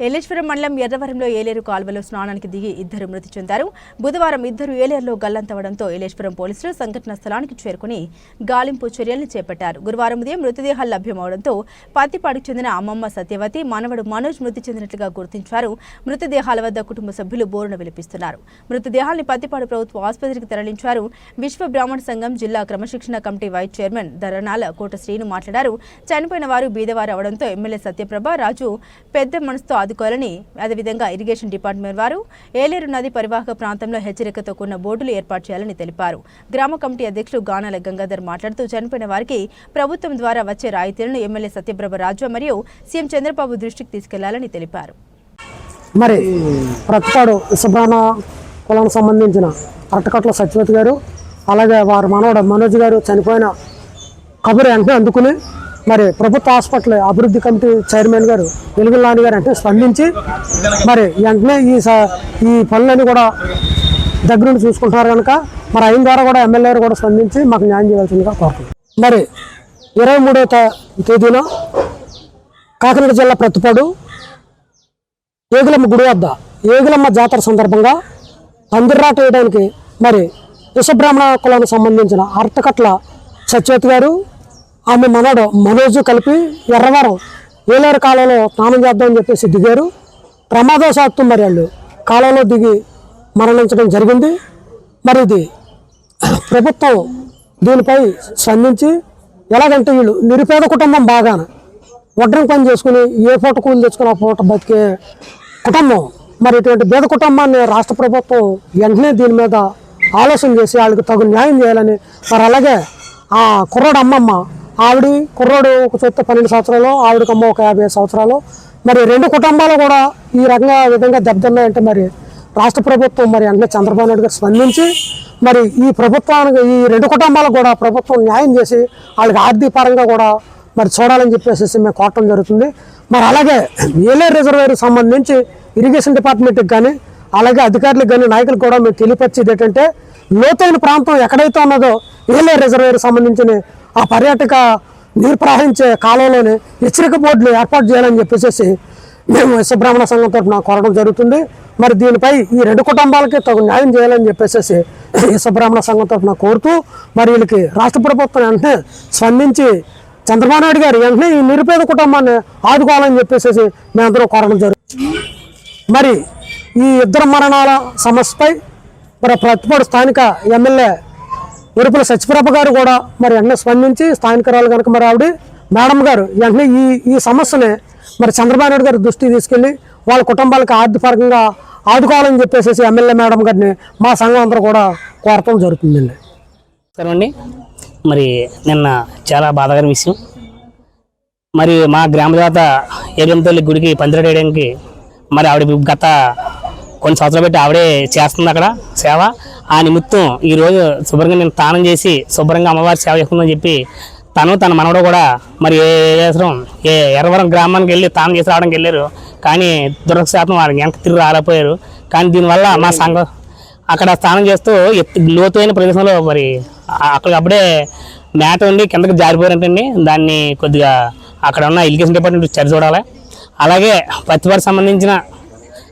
ఏలేశ్వరం మండలం ఎర్రవరంలో ఏలేరు కాల్వలో స్నానానికి దిగి ఇద్దరు మృతి చెందారు. బుధవారం ఇద్దరు ఏలేరులో గల్లంతవడంతో ఏలేశ్వరం పోలీసులు సంఘటన స్థలానికి చేరుకుని గాలింపు చర్యలను చేపట్టారు. గురువారం ఉదయం మృతదేహాలు లభ్యమవడంతో పత్తిపాడుకు చెందిన అమ్మమ్మ సత్యవతి మనవడు మనోజ్ మృతి చెందినట్లుగా గుర్తించారు. మృతదేహాల వద్ద కుటుంబ సభ్యులు బోరున విలిపిస్తున్నారు. మృతదేహాల్ని పత్తిపాడు ప్రభుత్వ ఆసుపత్రికి తరలించారు. విశ్వ బ్రాహ్మణ సంఘం జిల్లా క్రమశిక్షణ committee vice chairman Dharanala Kota Srinu మాట్లాడారు. చనిపోయిన వారు బీదవారు అవడంతో ఎమ్మెల్యే సత్యప్రభ రాజు పెద్ద మనసుతో ఆదుకోవాలని అదేవిధంగా ఇరిగేషన్ డిపార్ట్మెంట్ వారు ఏలేరు నది పరివాహక ప్రాంతంలో హెచ్చరికతో కూడిన బోర్డులు ఏర్పాటు చేయాలని తెలిపారు. గ్రామ కమిటీ అధ్యక్షులు గానాల గంగాధర్ మాట్లాడుతూ చనిపోయిన వారికి ప్రభుత్వం ద్వారా వచ్చే రాయితీలను ఎమ్మెల్యే సత్యప్రభ రాజు మరియు సీఎం చంద్రబాబు దృష్టికి తీసుకెళ్ళాలని తెలిపారు. మరి ప్రతిపాడు సుబ్రహ్మ కులానికి సంబంధించిన అరటకట్ల సత్యవతి గారు అలాగే వారి మనవడు మనోజ్ గారు చనిపోయిన కబురు వెంటనే అందుకుని మరి ప్రభుత్వ హాస్పిటల్ అభివృద్ధి కమిటీ చైర్మన్ గారు వెలుగుల నాని గారు అంటే స్పందించి మరి వెంటనే ఈ స- ఈ పనులన్నీ కూడా దగ్గర నుండి చూసుకుంటున్నారు కనుక మరి అయిన ద్వారా కూడా ఎమ్మెల్యే గారు కూడా స్పందించి మాకు న్యాయం చేయాల్సిందిగా కోరుతున్నాం. మరి ఇరవై మూడవ తేదీన కాకినాడ జిల్లా ప్రతిపాడు ఏగులమ్మ గుడి వద్ద ఏగులమ్మ జాతర సందర్భంగా పందిర్రాట వేయడానికి మరి విశ్వబ్రాహ్మణ కులానికి సంబంధించిన అర్తకట్ల సత్యవతి గారు ఆమె మనడు మనోజు కలిపి ఎర్రవరం ఏలేరు కాలంలో స్నానం చేద్దామని చెప్పేసి దిగారు. ప్రమాదశాత్తు మరి వాళ్ళు కాలంలో దిగి మరణించడం జరిగింది. మరి ఇది ప్రభుత్వం దీనిపై స్పందించి ఎలాగంటే వీళ్ళు నిరుపేద కుటుంబం బాగాన వడ్రం పని చేసుకుని ఏ పూట కూలి తెచ్చుకుని ఆ పూట బతికే కుటుంబం. మరి ఇటువంటి పేద కుటుంబాన్ని రాష్ట్ర ప్రభుత్వం వెంటనే దీని మీద ఆలోచన చేసి వాళ్ళకి తగు న్యాయం చేయాలని మరి అలాగే ఆ కుర్రడు అమ్మమ్మ ఆవిడ కుర్రోడు ఒక చెత్త పన్నెండు సంవత్సరాలు ఆవిడకి అమ్మ ఒక యాభై సంవత్సరాలు. మరి రెండు కుటుంబాలు కూడా ఈ రకంగా విధంగా దెబ్బతిన్నాయంటే మరి రాష్ట్ర ప్రభుత్వం మరి అంటే చంద్రబాబు నాయుడు గారు స్పందించి మరి ఈ ప్రభుత్వానికి ఈ రెండు కుటుంబాలకు కూడా ప్రభుత్వం న్యాయం చేసి వాళ్ళకి ఆర్థిక పరంగా కూడా మరి చూడాలని చెప్పేసి మేము కోరటం జరుగుతుంది. మరి అలాగే ఏలే రిజర్వేర్ సంబంధించి ఇరిగేషన్ డిపార్ట్మెంట్కి కానీ అలాగే అధికారులకు కానీ నాయకులకు కూడా మేము తెలియపరిచేది ఏంటంటే లోతైన ప్రాంతం ఎక్కడైతే ఉన్నదో ఏలే రిజర్వేర్ సంబంధించిన ఆ పర్యాటక నీరు ప్రవహించే కాలంలోనే హెచ్చరిక బోర్డులు ఏర్పాటు చేయాలని చెప్పేసి మేము విశ్వబ్రాహ్మణ సంఘం తరఫున కోరడం జరుగుతుంది. మరి దీనిపై ఈ రెండు కుటుంబాలకి తగు న్యాయం చేయాలని చెప్పేసి విశ్వబ్రాహ్మణ సంఘం తరఫున కోరుతూ మరి వీళ్ళకి రాష్ట్ర ప్రభుత్వం వెంటనే స్పందించి చంద్రబాబు నాయుడు గారు వెంటనే ఈ నిరుపేద కుటుంబాన్ని ఆదుకోవాలని చెప్పేసి మేమందరం కోరడం జరుగుతుంది. మరి ఈ ఇద్దరు మరణాల సమస్యపై మరి ప్రతిపడు స్థానిక ఎమ్మెల్యే ఉరుపుల సత్యప్రభ గారు కూడా మరి వెంటనే స్పందించి స్థానికరాలు కనుక మరి ఆవిడ మేడం గారు వెంటనే ఈ ఈ సమస్యని మరి చంద్రబాబు నాయుడు గారి దృష్టికి తీసుకెళ్ళి వాళ్ళ కుటుంబాలకు ఆర్థికపరంగా ఆదుకోవాలని చెప్పేసి ఎమ్మెల్యే మేడం గారిని మా సంఘం అందరూ కూడా కోరటం జరుగుతుందండి. నమస్కారం మరి నిన్న చాలా బాధాకర విషయం. మరి మా గ్రామ దేవత ఏలియంతల్లి గుడికి పందిరేట వేయడానికి మరి ఆవిడ గత కొన్ని సంవత్సరాలు పెట్టి ఆవిడే చేస్తుంది అక్కడ సేవ. ఆ నిమిత్తం ఈరోజు శుభ్రంగా నేను స్నానం చేసి శుభ్రంగా అమ్మవారి సేవ చేస్తుందని చెప్పి తను తన మనవడు కూడా మరి ఏ అవసరం ఏ ఎర్రవరం గ్రామానికి వెళ్ళి తాను చేసి రావడానికి వెళ్ళారు. కానీ దురక్షాతం వారికి వెనక్కి తిరిగి రాలేకపోయారు. కానీ దీనివల్ల మా సంఘం అక్కడ స్నానం చేస్తూ ఎత్తు లోతైన ప్రదేశంలో మరి అక్కడ అప్పుడే మ్యాట్ ఉండి కిందకి జారిపోయారంటండి దాన్ని కొద్దిగా అక్కడ ఉన్న ఇరిగేషన్ డిపార్ట్మెంట్ చర్య చూడాలి. అలాగే పత్తిపాటు సంబంధించిన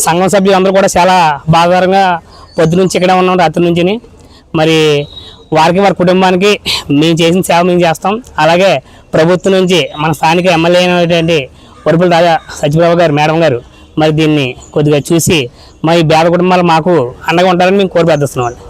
సంఘం సభ్యులు అందరూ కూడా చాలా బాధారంగా పొద్దు నుంచి ఇక్కడ ఉన్నాం రాత్రి నుంచి మరి వారికి వారి కుటుంబానికి మేము చేసిన సేవ మేము చేస్తాం. అలాగే ప్రభుత్వం నుంచి మన స్థానిక ఎమ్మెల్యే అయినటువంటి వరుపుల రాజా సత్యప్రభు గారు మేడం గారు మరి దీన్ని కొద్దిగా చూసి మరి పేద కుటుంబాలు మాకు అండగా ఉంటారని మేము కోరి